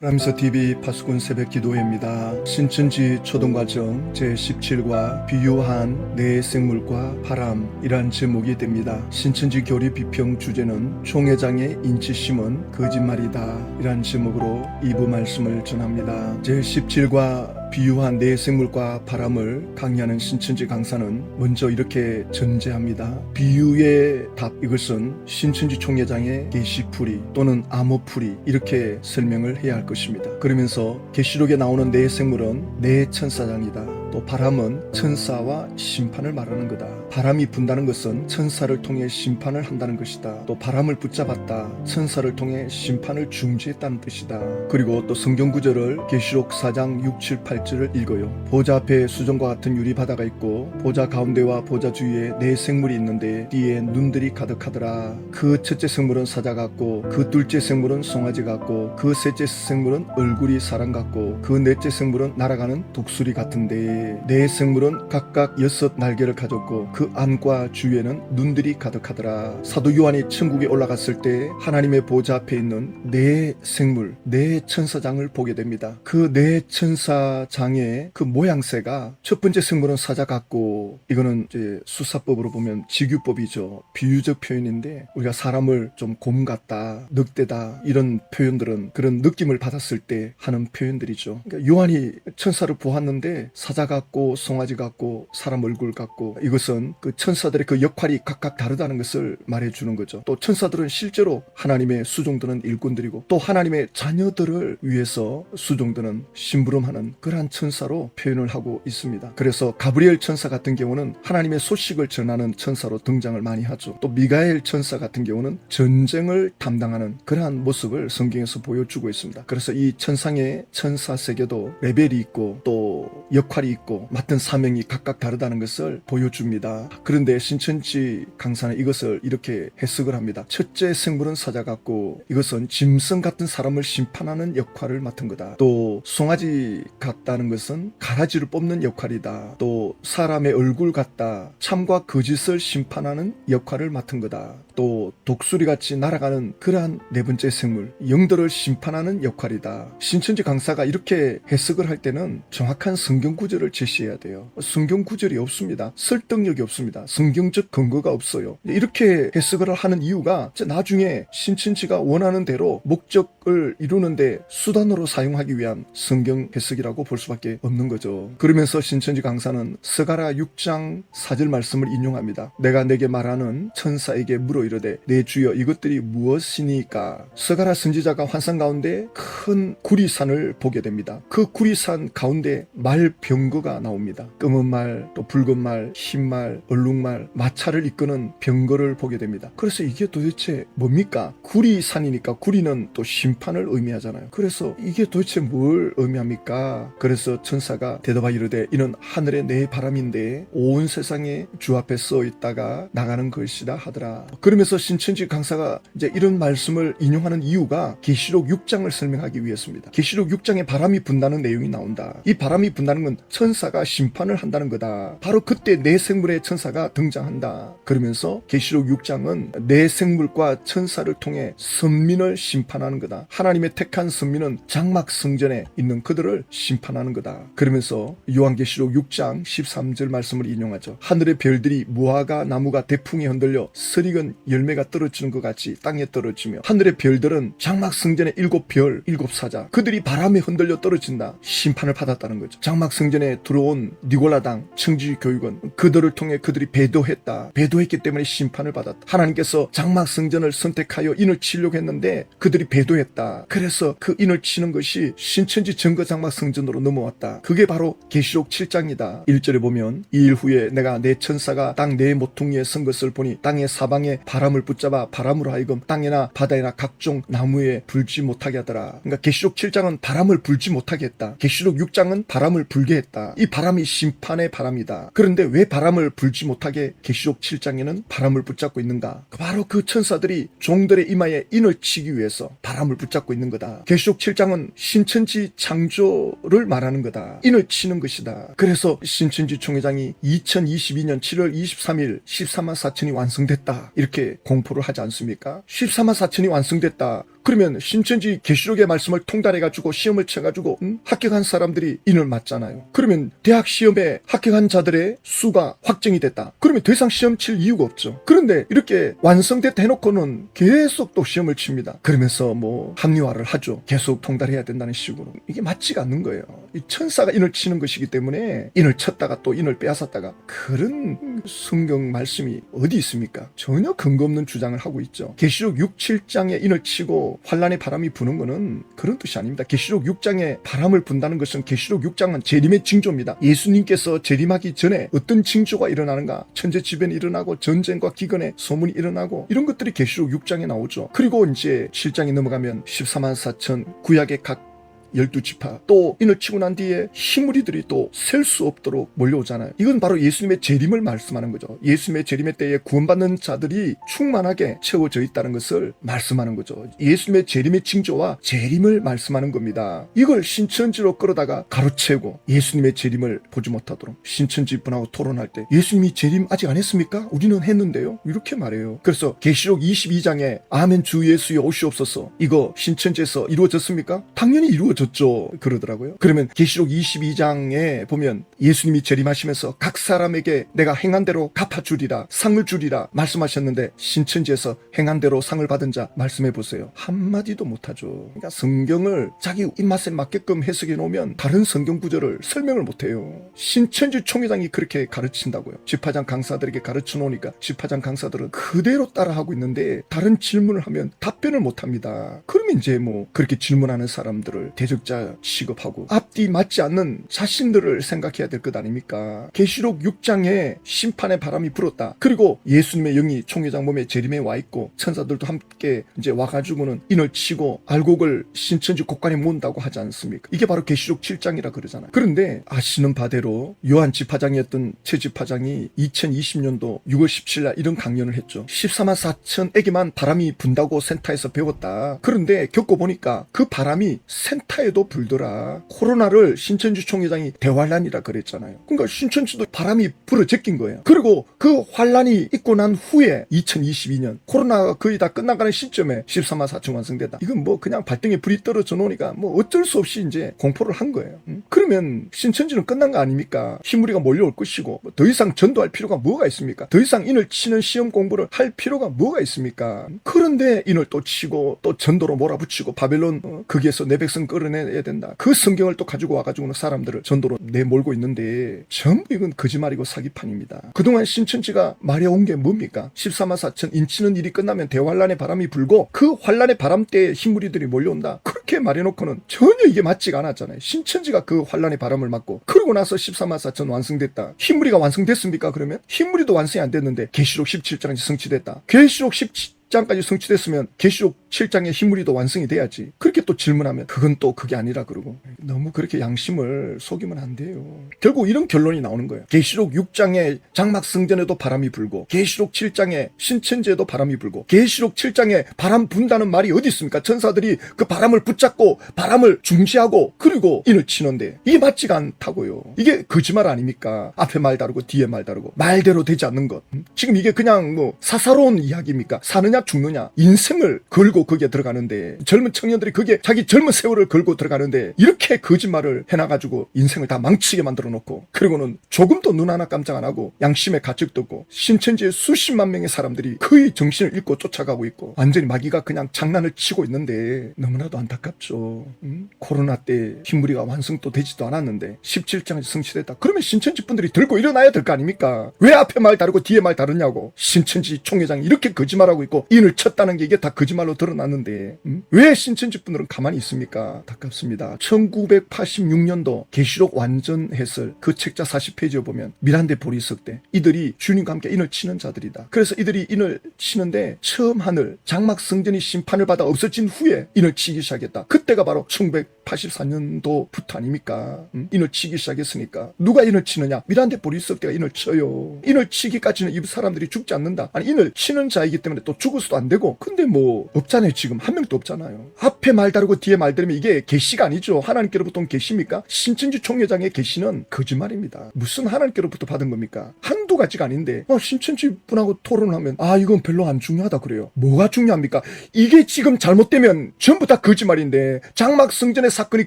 라미서 TV 파수꾼 새벽 기도회입니다. 신천지 초등과정 제17과 비유한 내 생물과 바람이란 제목이 됩니다. 신천지 교리 비평 주제는 총회장의 인치심은 거짓말이다 이란 제목으로 2부 말씀을 전합니다. 제17과 비유한 내 생물과 바람을 강의하는 신천지 강사는 먼저 이렇게 전제합니다. 비유의 답 이것은 신천지 총회장의 게시풀이 또는 암호풀이 이렇게 설명을 해야 할 것입니다. 그러면서 계시록에 나오는 내 생물은 내 천사장이다. 또 바람은 천사와 심판을 말하는 거다. 바람이 분다는 것은 천사를 통해 심판을 한다는 것이다. 또 바람을 붙잡았다. 천사를 통해 심판을 중지했다는 뜻이다. 그리고 또 성경 구절을 계시록 4장 6, 7, 8절을 읽어요. 보좌 앞에 수정과 같은 유리 바다가 있고 보좌 가운데와 보좌 주위에 네 생물이 있는데 뒤에 눈들이 가득하더라. 그 첫째 생물은 사자 같고 그 둘째 생물은 송아지 같고 그 셋째 생물은 얼굴이 사람 같고 그 넷째 생물은 날아가는 독수리 같은데 네 생물은 각각 여섯 날개를 가졌고 그 안과 주위에는 눈들이 가득하더라. 사도 요한이 천국에 올라갔을 때 하나님의 보좌 앞에 있는 네 생물, 네 천사장을 보게 됩니다. 그 네 천사장의 그 모양새가 첫 번째 생물은 사자 같고 이거는 이제 수사법으로 보면 직유법이죠. 비유적 표현인데 우리가 사람을 좀 곰 같다, 늑대다 이런 표현들은 그런 느낌을 받았을 때 하는 표현들이죠. 그러니까 요한이 천사를 보았는데 사자 같고 송아지 같고 사람 얼굴 같고 이것은 그 천사들의 그 역할이 각각 다르다는 것을 말해주는 거죠. 또 천사들은 실제로 하나님의 수종드는 일꾼들이고 또 하나님의 자녀들을 위해서 수종드는 심부름하는 그러한 천사로 표현을 하고 있습니다. 그래서 가브리엘 천사 같은 경우는 하나님의 소식을 전하는 천사로 등장을 많이 하죠. 또 미가엘 천사 같은 경우는 전쟁을 담당하는 그러한 모습을 성경에서 보여주고 있습니다. 그래서 이 천상의 천사 세계도 레벨이 있고 또 역할이 있고 맡은 사명이 각각 다르다는 것을 보여줍니다. 그런데 신천지 강사는 이것을 이렇게 해석을 합니다. 첫째 생물은 사자 같고 이것은 짐승 같은 사람을 심판하는 역할을 맡은 거다. 또 송아지 같다는 것은 가라지를 뽑는 역할이다. 또 사람의 얼굴 같다. 참과 거짓을 심판하는 역할을 맡은 거다. 또 독수리 같이 날아가는 그러한 네 번째 생물, 영들을 심판하는 역할이다. 신천지 강사가 이렇게 해석을 할 때는 정확한 성경 구절을 제시해야 돼요. 성경 구절이 없습니다. 설득력이 없습니다. 성경적 근거가 없어요. 이렇게 해석을 하는 이유가 나중에 신천지가 원하는 대로 목적을 이루는데 수단으로 사용하기 위한 성경 해석이라고 볼 수밖에 없는 거죠. 그러면서 신천지 강사는 스가라 6장 4절 말씀을 인용합니다. 내가 내게 말하는 천사에게 물어 이르되 내 주여 이것들이 무엇이니까 스가라 선지자가 환상 가운데 큰 구리산을 보게 됩니다. 그 구리산 가운데 말 병거 가 나옵니다. 검은 말, 또 붉은 말, 흰 말, 얼룩말, 마차를 이끄는 병거를 보게 됩니다. 그래서 이게 도대체 뭡니까? 구리산이니까 구리는 또 심판을 의미하잖아요. 그래서 이게 도대체 뭘 의미합니까? 그래서 천사가 대답하 이르되 이는 하늘의 내 바람인데 온 세상에 주 앞에 써 있다가 나가는 것이다 하더라. 그러면서 신천지 강사가 이제 이런 말씀을 인용하는 이유가 계시록 6장을 설명하기 위해서입니다. 계시록 6장에 바람이 분다는 내용이 나온다. 이 바람이 분다는 건 천 사가 심판을 한다는 거다. 바로 그때 내 생물의 천사가 등장한다. 그러면서 계시록 6장은 내 생물과 천사를 통해 선민을 심판하는 거다. 하나님의 택한 선민은 장막 성전에 있는 그들을 심판하는 거다. 그러면서 요한계시록 6장 13절 말씀을 인용하죠. 하늘의 별들이 무화과 나무가 대풍에 흔들려 설익은 열매가 떨어지는 것 같이 땅에 떨어지며 하늘의 별들은 장막 성전의 일곱 별, 일곱 사자 그들이 바람에 흔들려 떨어진다. 심판을 받았다는 거죠. 장막 성전에 들어온 니골라당 청지 교육은 그들을 통해 그들이 배도했다. 배도했기 때문에 심판을 받았다. 하나님께서 장막 성전을 선택하여 인을 치려고 했는데 그들이 배도했다. 그래서 그 인을 치는 것이 신천지 증거 장막 성전으로 넘어왔다. 그게 바로 계시록 7장이다. 1절에 보면 이일 후에 내가 내 천사가 땅 내 모퉁이에 선 것을 보니 땅의 사방에 바람을 붙잡아 바람으로 하여금 땅이나 바다에나 각종 나무에 불지 못하게 하더라. 그러니까 계시록 7장은 바람을 불지 못하게 했다. 계시록 6장은 바람을 불게 했다. 이 바람이 심판의 바람이다. 그런데 왜 바람을 불지 못하게 계시록 7장에는 바람을 붙잡고 있는가? 바로 그 천사들이 종들의 이마에 인을 치기 위해서 바람을 붙잡고 있는 거다. 계시록 7장은 신천지 창조를 말하는 거다. 인을 치는 것이다. 그래서 신천지 총회장이 2022년 7월 23일 14만 4천이 완성됐다. 이렇게 공포를 하지 않습니까? 14만 4천이 완성됐다. 그러면 신천지 계시록의 말씀을 통달해가지고 시험을 쳐가지고 음? 합격한 사람들이 인을 맞잖아요. 그러면 대학 시험에 합격한 자들의 수가 확정이 됐다. 그러면 더 이상 시험 칠 이유가 없죠. 그런데 이렇게 완성됐다 해놓고는 계속 또 시험을 칩니다. 그러면서 뭐 합리화를 하죠. 계속 통달해야 된다는 식으로. 이게 맞지가 않는 거예요. 이 천사가 인을 치는 것이기 때문에 인을 쳤다가 또 인을 빼앗았다가 그런 성경 말씀이 어디 있습니까? 전혀 근거 없는 주장을 하고 있죠. 계시록 6, 7장에 인을 치고 환란의 바람이 부는 것은 그런 뜻이 아닙니다. 계시록 6장에 바람을 분다는 것은 계시록 6장은 재림의 징조입니다. 예수님께서 재림하기 전에 어떤 징조가 일어나는가? 천재지변이 일어나고 전쟁과 기근의 소문이 일어나고 이런 것들이 계시록 6장에 나오죠. 그리고 이제 7장에 넘어가면 14만 4천 구약의 각 열두 지파 또 인을 치고 난 뒤에 희무리들이 또 셀 수 없도록 몰려오잖아요. 이건 바로 예수님의 재림을 말씀하는 거죠. 예수님의 재림의 때에 구원받는 자들이 충만하게 채워져 있다는 것을 말씀하는 거죠. 예수님의 재림의 징조와 재림을 말씀하는 겁니다. 이걸 신천지로 끌어다가 가로채고 예수님의 재림을 보지 못하도록 신천지 분하고 토론할 때 예수님이 재림 아직 안 했습니까? 우리는 했는데요. 이렇게 말해요. 그래서 계시록 22장에 아멘 주 예수여 오시옵소서 이거 신천지에서 이루어졌습니까? 당연히 이루어졌 죠. 그러더라고요. 그러면 계시록 22장에 보면 예수님이 재림하시면서 각 사람에게 내가 행한 대로 갚아주리라 상을 주리라 말씀하셨는데 신천지에서 행한 대로 상을 받은 자 말씀해 보세요. 한마디도 못하죠. 그러니까 성경을 자기 입맛에 맞게끔 해석해 놓으면 다른 성경 구절을 설명을 못해요. 신천지 총회장이 그렇게 가르친다고요. 집화장 강사들에게 가르쳐 놓으니까 집화장 강사들은 그대로 따라하고 있는데 다른 질문을 하면 답변을 못합니다. 그러면 이제 뭐 그렇게 질문하는 사람들을 대 적자 취급하고 앞뒤 맞지 않는 자신들을 생각해야 될 것 아닙니까? 계시록 6장에 심판의 바람이 불었다. 그리고 예수님의 영이 총회장 몸에 재림에 와 있고 천사들도 함께 이제 와가지고는 인을 치고 알곡을 신천지 곳간에 모은다고 하지 않습니까? 이게 바로 계시록 7장이라 그러잖아요. 그런데 아시는 바대로 요한 집화장이었던 최 집화장이 2020년도 6월 17일 날 이런 강연을 했죠. 14만 4천에게만 바람이 분다고 센터에서 배웠다. 그런데 겪어보니까 그 바람이 센터 에도 불더라. 코로나를 신천지 총회장이 대환란이라 그랬잖아요. 그러니까 신천지도 바람이 불어 제낀 거예요. 그리고 그 환란이 있고 난 후에 2022년 코로나가 거의 다 끝나가는 시점에 14만 4천 완성됐다. 이건 뭐 그냥 발등에 불이 떨어져 놓으니까 뭐 어쩔 수 없이 이제 공포를 한 거예요. 음? 그러면 신천지는 끝난 거 아닙니까? 희무리가 몰려올 것이고 뭐 더 이상 전도할 필요가 뭐가 있습니까? 더 이상 인을 치는 시험 공부를 할 필요가 뭐가 있습니까? 그런데 인을 또 치고 또 전도로 몰아붙이고 바벨론 어, 거기에서 내 백성 끌어 내야 된다. 그 성경을 또 가지고 와가지고는 사람들을 전도로 내몰고 있는데 전부 이건 거짓말이고 사기판입니다. 그동안 신천지가 말해온 게 뭡니까? 14만 4천 인치는 일이 끝나면 대환란의 바람이 불고 그 환란의 바람 때에 흰무리들이 몰려온다. 그렇게 말해놓고는 전혀 이게 맞지가 않았잖아요. 신천지가 그 환란의 바람을 맞고 그러고 나서 14만 4천 완성됐다. 흰무리가 완성됐습니까? 그러면 흰무리도 완성이 안 됐는데 계시록 17장이 성취됐다. 계시록 17 장까지 성취됐으면 계시록 7장의 희물이도 완성이 돼야지. 그렇게 또 질문하면 그건 또 그게 아니라 그러고 너무 그렇게 양심을 속이면 안 돼요. 결국 이런 결론이 나오는 거예요. 계시록 6장의 장막 성전에도 바람이 불고 계시록 7장의 신천지에도 바람이 불고 계시록 7장에 바람 분다는 말이 어디 있습니까? 천사들이 그 바람을 붙잡고 바람을 중지하고 그리고 인을 치는데 이게 맞지가 않다고요. 이게 거짓말 아닙니까? 앞에 말 다르고 뒤에 말 다르고 말대로 되지 않는 것. 음? 지금 이게 그냥 뭐 사사로운 이야기입니까? 사느냐 죽느냐 인생을 걸고 거기에 들어가는데 젊은 청년들이 거기에 자기 젊은 세월을 걸고 들어가는데 이렇게 거짓말을 해놔가지고 인생을 다 망치게 만들어 놓고 그리고는 조금도 눈 하나 깜짝 안 하고 양심의 가책도 없고 신천지에 수십만 명의 사람들이 거의 정신을 잃고 쫓아가고 있고 완전히 마귀가 그냥 장난을 치고 있는데 너무나도 안타깝죠. 음? 코로나 때 흰무리가 완성도 되지도 않았는데 17장이 성취됐다. 그러면 신천지 분들이 들고 일어나야 될 거 아닙니까? 왜 앞에 말 다르고 뒤에 말 다르냐고. 신천지 총회장이 이렇게 거짓말하고 있고 인을 쳤다는 게 이게 다 거짓말로 드러났는데 음? 왜 신천지 분들은 가만히 있습니까? 안타깝습니다. 1986년도 계시록 완전 해설 그 책자 40페이지에 보면 미란데 보리석 때 이들이 주님과 함께 인을 치는 자들이다. 그래서 이들이 인을 치는데 처음 하늘 장막 성전이 심판을 받아 없어진 후에 인을 치기 시작했다. 그때가 바로 1984년도부터 아닙니까? 음? 인을 치기 시작했으니까 누가 인을 치느냐? 미란데 보리스 때가 인을 쳐요. 인을 치기까지는 이 사람들이 죽지 않는다. 아니 인을 치는 자이기 때문에 또 죽을 수도 안 되고 근데 뭐 없잖아요 지금 한 명도 없잖아요. 앞에 말 다르고 뒤에 말 다르면 이게 계시가 아니죠. 하나님께로부터 온 계시입니까? 신천지 총회장의 계시는 거짓말입니다. 무슨 하나님께로부터 받은 겁니까? 한두 가지가 아닌데 어, 신천지 분하고 토론을 하면 아 이건 별로 안 중요하다 그래요. 뭐가 중요합니까? 이게 지금 잘못되면 전부 다 거짓말인데 장막 성전의 사건이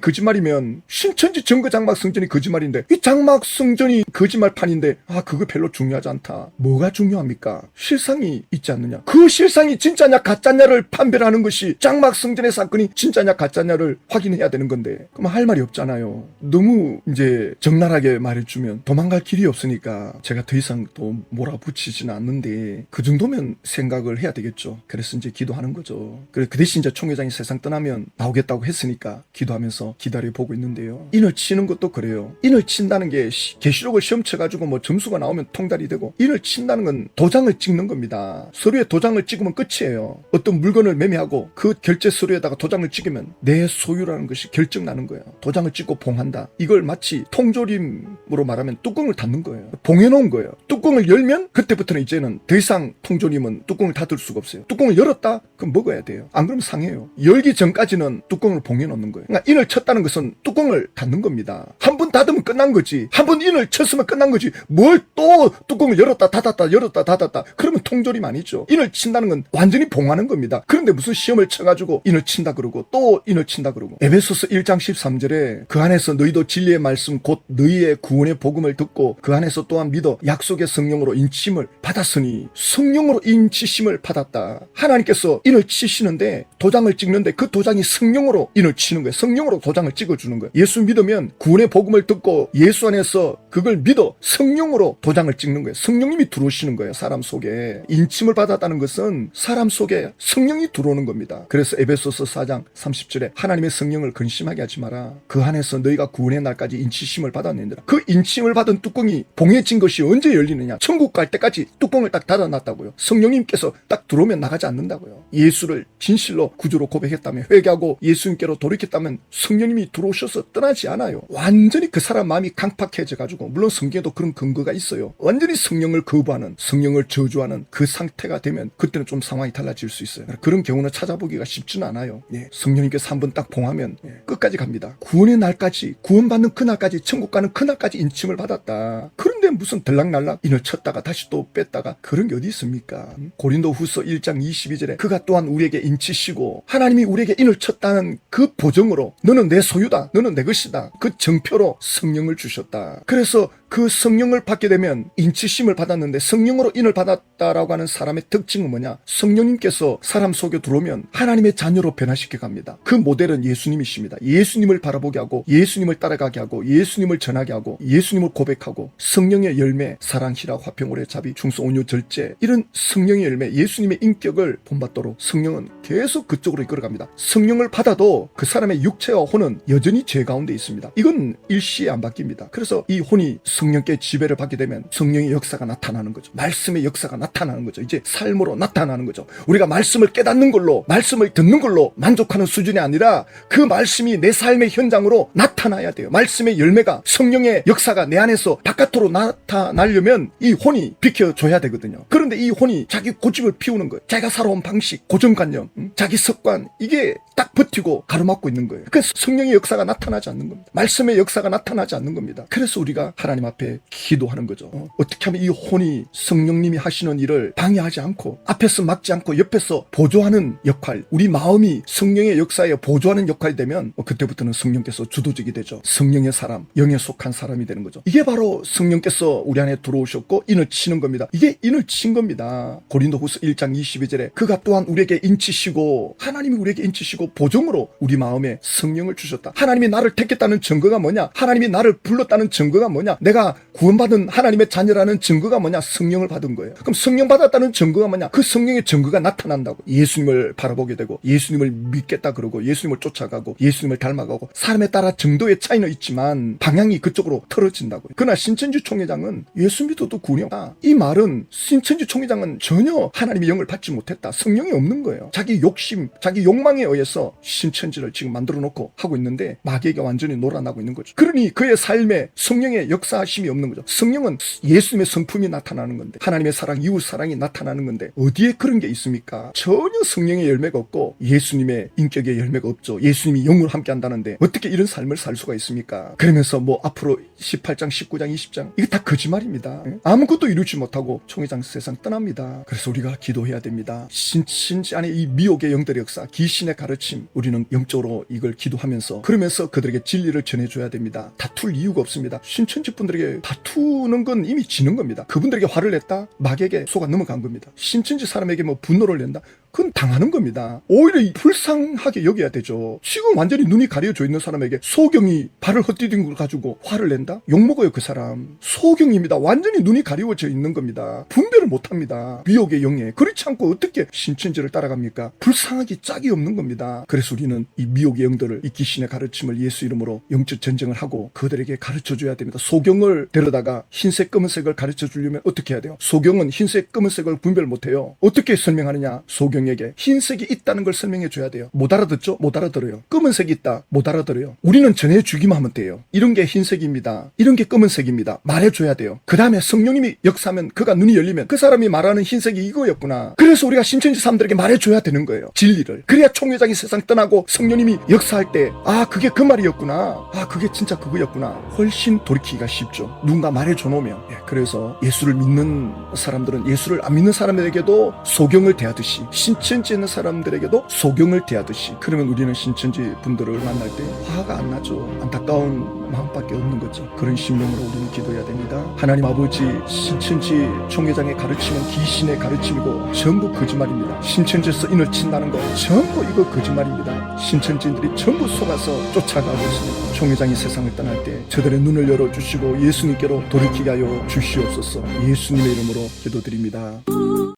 거짓말이면 신천지 증거 장막 성전이 거짓말인데 이 장막 성전이 거짓말판인데 아 그거 별로 중요하지 않다. 뭐가 중요합니까? 실상이 있지 않느냐? 그 실상 이 진짜냐 가짜냐를 판별하는 것이 장막 성전의 사건이 진짜냐 가짜냐를 확인해야 되는 건데 그럼 할 말이 없잖아요. 너무 이제 적나라하게 말해주면 도망갈 길이 없으니까 제가 더 이상 또 몰아붙이지는 않는데 그 정도면 생각을 해야 되겠죠. 그래서 이제 기도하는 거죠. 그래 그 대신 이제 총회장이 세상 떠나면 나오겠다고 했으니까 기도하면서 기다려 보고 있는데요. 인을 치는 것도 그래요. 인을 친다는 게 시- 계시록을 시험 쳐가지고 뭐 점수가 나오면 통달이 되고 인을 친다는 건 도장을 찍는 겁니다. 서류에 도장을 찍으면 끝이에요. 어떤 물건을 매매하고 그 결제 서류에다가 도장을 찍으면 내 소유라는 것이 결정나는 거예요. 도장을 찍고 봉한다. 이걸 마치 통조림으로 말하면 뚜껑을 닫는 거예요. 봉해놓은 거예요. 뚜껑을 열면 그때부터는 이제는 더 이상 통조림은 뚜껑을 닫을 수가 없어요. 뚜껑을 열었다? 그럼 먹어야 돼요. 안 그러면 상해요. 열기 전까지는 뚜껑을 봉해놓는 거예요. 그러니까 인을 쳤다는 것은 뚜껑을 닫는 겁니다. 한 번 닫으면 끝난 거지. 한 번 인을 쳤으면 끝난 거지. 뭘 또 뚜껑을 열었다 닫았다 열었다 닫았다. 그러면 통조림 아니죠. 인을 친다는 건 완전히 봉하는 겁니다. 그런데 무슨 시험을 쳐가지고 인을 친다 그러고 또 인을 친다 그러고 에베소서 1장 13절에 그 안에서 너희도 진리의 말씀 곧 너희의 구원의 복음을 듣고 그 안에서 또한 믿어 약속의 성령으로 인침을 받았으니 성령으로 인치심을 받았다. 하나님께서 인을 치시는데 도장을 찍는데 그 도장이 성령으로 인을 치는 거예요. 성령으로 도장을 찍어주는 거예요. 예수 믿으면 구원의 복음을 듣고 예수 안에서 그걸 믿어 성령으로 도장을 찍는 거예요. 성령님이 들어오시는 거예요. 사람 속에 인침을 받았다는 것은 사람 속에 성령이 들어오는 겁니다. 그래서 에베소서 4장 30절에 하나님의 성령을 근심하게 하지 마라. 그 안에서 너희가 구원의 날까지 인치심을 받았느니라. 그 인침을 받은 뚜껑이 봉해진 것이 언제 열리느냐? 천국 갈 때까지 뚜껑을 딱 닫아놨다고요. 성령님께서 딱 들어오면 나가지 않는다고요. 예수를 진실로 구주로 고백했다면 회개하고 예수님께로 돌이켰다면 성령님이 들어오셔서 떠나지 않아요. 완전히 그 사람 마음이 강팍해져 가지고 물론 성경에도 그런 근거가 있어요. 완전히 성령을 거부하는 성령을 저주하는 그 상태가 되면 그때는 좀 상황이 달라질 수 있어요. 그런 경우는 찾아보기가 쉽지는 않아요. 예, 성령님께서 한 번 딱 봉하면 예, 끝까지 갑니다. 구원의 날까지 구원받는 그날까지 천국 가는 그날까지 인침을 받았다. 그런데 무슨 들락날락 인을 쳤다가 다시 또 뺐다가 그런 게 어디 있습니까? 음? 고린도 후서 1장 22절에 그가 또한 우리에게 인치시고 하나님이 우리에게 인을 쳤다는 그 보정으로 너는 내 소유다. 너는 내 것이다. 그 정표로 성령을 주셨다. 그래서 그 성령을 받게 되면 인치심을 받았는데 성령으로 인을 받았다라고 하는 사람의 특징은 뭐냐? 성령님께서 사람 속에 들어오면 하나님의 자녀로 변화시켜 갑니다. 그 모델은 예수님이십니다. 예수님을 바라보게 하고 예수님을 따라가게 하고 예수님을 전하게 하고 예수님을 고백하고 성령의 열매 사랑 희락 화평 오래 자비 충성 온유 절제 이런 성령의 열매 예수님의 인격을 본받도록 성령은 계속 그쪽으로 이끌어갑니다. 성령을 받아도 그 사람의 육체와 혼은 여전히 죄 가운데 있습니다. 이건 일시에 안 바뀝니다. 그래서 이 혼이 성령께 지배를 받게 되면 성령의 역사가 나타나는 거죠. 말씀의 역사가 나타나는 거죠. 이제 삶으로 나타나 는 거죠. 우리가 말씀을 깨닫는 걸로 말씀을 듣는 걸로 만족하는 수준이 아니라 그 말씀이 내 삶의 현장으로 나타나야 돼요. 말씀의 열매가 성령의 역사가 내 안에서 바깥으로 나타나려면 이 혼이 비켜줘야 되거든요. 그런데 이 혼이 자기 고집을 피우는 거예요. 자기가 살아온 방식, 고정관념, 음, 자기 습관 이게 딱 버티고 가로막고 있는 거예요. 그래서 성령의 역사가 나타나지 않는 겁니다. 말씀의 역사가 나타나지 않는 겁니다. 그래서 우리가 하나님 앞에 기도하는 거죠. 어, 어떻게 하면 이 혼이 성령님이 하시는 일을 방해하지 않고 앞에서 막지 않고 옆에서 보조하는 역할, 우리 마음이 성령의 역사에 보조하는 역할이 되면 어, 그때부터는 성령께서 주도적이 되죠. 성령의 사람, 영에 속한 사람이 되는 거죠. 이게 바로 성령께서 우리 안에 들어오셨고 인을 치는 겁니다. 이게 인을 친 겁니다. 고린도후서 1장 22절에 그가 또한 우리에게 인치시고 하나님이 우리에게 인치시고 보정으로 우리 마음에 성령을 주셨다. 하나님이 나를 택했다는 증거가 뭐냐? 하나님이 나를 불렀다는 증거가 뭐냐? 내가 구원받은 하나님의 자녀라는 증거가 뭐냐? 성령을 받은 거예요. 그럼 성령 받았다는 증거가 뭐냐? 그 성령 의 증거가 나타난다고. 예수님을 바라보게 되고 예수님을 믿겠다 그러고 예수님을 쫓아가고 예수님을 닮아가고 사람에 따라 정도의 차이는 있지만 방향이 그쪽으로 틀어진다고요. 그러나 신천지 총회 총회장은 예수 믿어도 구원이다. 이 말은 신천지 총회장은 전혀 하나님의 영을 받지 못했다. 성령이 없는 거예요. 자기 욕심, 자기 욕망에 의해서 신천지를 지금 만들어 놓고 하고 있는데 마귀가 완전히 놀아나고 있는 거죠. 그러니 그의 삶에 성령의 역사심이 없는 거죠. 성령은 예수님의 성품이 나타나는 건데 하나님의 사랑, 이웃 사랑이 나타나는 건데 어디에 그런 게 있습니까? 전혀 성령의 열매가 없고 예수님의 인격의 열매가 없죠. 예수님이 영으로 함께 한다는데 어떻게 이런 삶을 살 수가 있습니까? 그러면서 뭐 앞으로 18장, 19장, 20장 이게 다 거짓말입니다. 예? 아무것도 이루지 못하고 총회장 세상 떠납니다. 그래서 우리가 기도해야 됩니다. 신 신지 안에 이 미혹의 영들의 역사, 귀신의 가르침 우리는 영적으로 이걸 기도하면서 그러면서 그들에게 진리를 전해줘야 됩니다. 다툴 이유가 없습니다. 신천지 분들에게 다투는 건 이미 지는 겁니다. 그분들에게 화를 냈다? 막에게 속아 넘어간 겁니다. 신천지 사람 에게 뭐 분노를 낸다? 그건 당하는 겁니다. 오히려 이 불쌍하게 여겨야 되죠. 지금 완전히 눈이 가려져 있는 사람에게 소경이 발을 헛디딘 걸 가지고 화를 낸다? 욕먹어요, 그 사람. 소경입니다. 완전히 눈이 가려워져 있는 겁니다. 분별을 못 합니다. 미혹의 영에. 그렇지 않고 어떻게 신천지를 따라갑니까? 불쌍하기 짝이 없는 겁니다. 그래서 우리는 이 미혹의 영들을 이 귀신의 가르침을 예수 이름으로 영적 전쟁을 하고 그들에게 가르쳐 줘야 됩니다. 소경을 데려다가 흰색, 검은색을 가르쳐 주려면 어떻게 해야 돼요? 소경은 흰색, 검은색을 분별 못 해요. 어떻게 설명하느냐? 소경 에게 흰색이 있다는 걸 설명해 줘야 돼요. 못 알아듣죠? 못 알아들어요. 검은색이 있다. 못 알아들어요. 우리는 전해 주기만 하면 돼요. 이런 게 흰색입니다. 이런 게 검은색입니다. 말해 줘야 돼요. 그 다음에 성령님이 역사하면 그가 눈이 열리면 그 사람이 말하는 흰색이 이거였구나. 그래서 우리가 신천지 사람들에게 말해 줘야 되는 거예요. 진리를. 그래야 총회장이 세상 떠나고 성령님이 역사할 때 아 그게 그 말이었구나. 아 그게 진짜 그거였구나. 훨씬 돌이키기가 쉽죠. 누군가 말해 줘 놓으면. 예, 그래서 예수를 믿는 사람들은 예수를 안 믿는 사람에게도 소경을 대하듯이 신 천지 있는 사람들에게도 소경을 대하듯이 그러면 우리는 신천지 분들을 만날 때 화가 안 나죠. 안타까운 마음밖에 없는 거죠. 그런 심령으로 우리는 기도해야 됩니다. 하나님 아버지 신천지 총회장의 가르침은 귀신의 가르침이고 전부 거짓말입니다. 신천지에서 인을 친다는 거 전부 이거 거짓말입니다. 신천지인들이 전부 속아서 쫓아가고 있습니다. 총회장이 세상을 떠날 때 저들의 눈을 열어주시고 예수님께로 돌이키게 하여 주시옵소서 예수님의 이름으로 기도드립니다.